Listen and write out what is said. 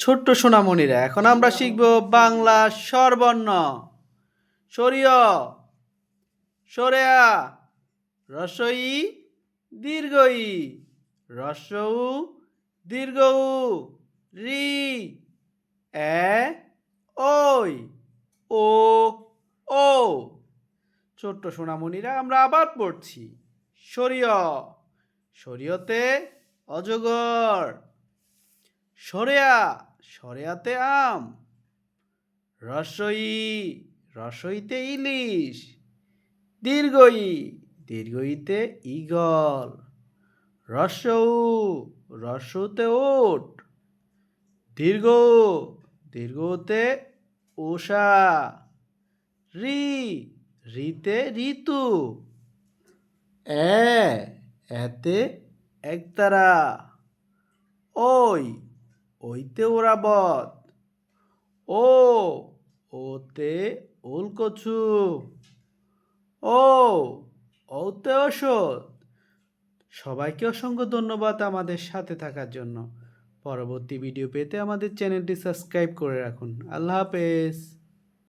ছোট্ট সোনামণিরা, এখন আমরা শিখব বাংলা স্বরবর্ণ। সরিয়, সরেয়া রসই দীর্ঘই রসৌ, দীর্ঘউ, রি, এ ওই ও ও ছোট্ট সোনামণিরা, আমরা আবার পড়ছি। সরিয়, সরিয়তে অজগর। সরেয়া সরেয়াতে আম, রসই, রসইতে ইলিশ, দীর্ঘই, দীর্ঘইতে ইগল রসৌ রসৌতে ওট, দীর্ঘ, দীর্ঘতে ওষা, রি, রিতে ঋতু, এ, এতে একতারা ওই ওইতে ওরাবত ও, ওতে ওল কচু ও, ওতে ওষুধ। সবাইকে অসংখ্য ধন্যবাদ আমাদের সাথে থাকার জন্য। পরবর্তী ভিডিও পেতে আমাদের চ্যানেলটি সাবস্ক্রাইব করে রাখুন। আল্লাহ হাফেজ।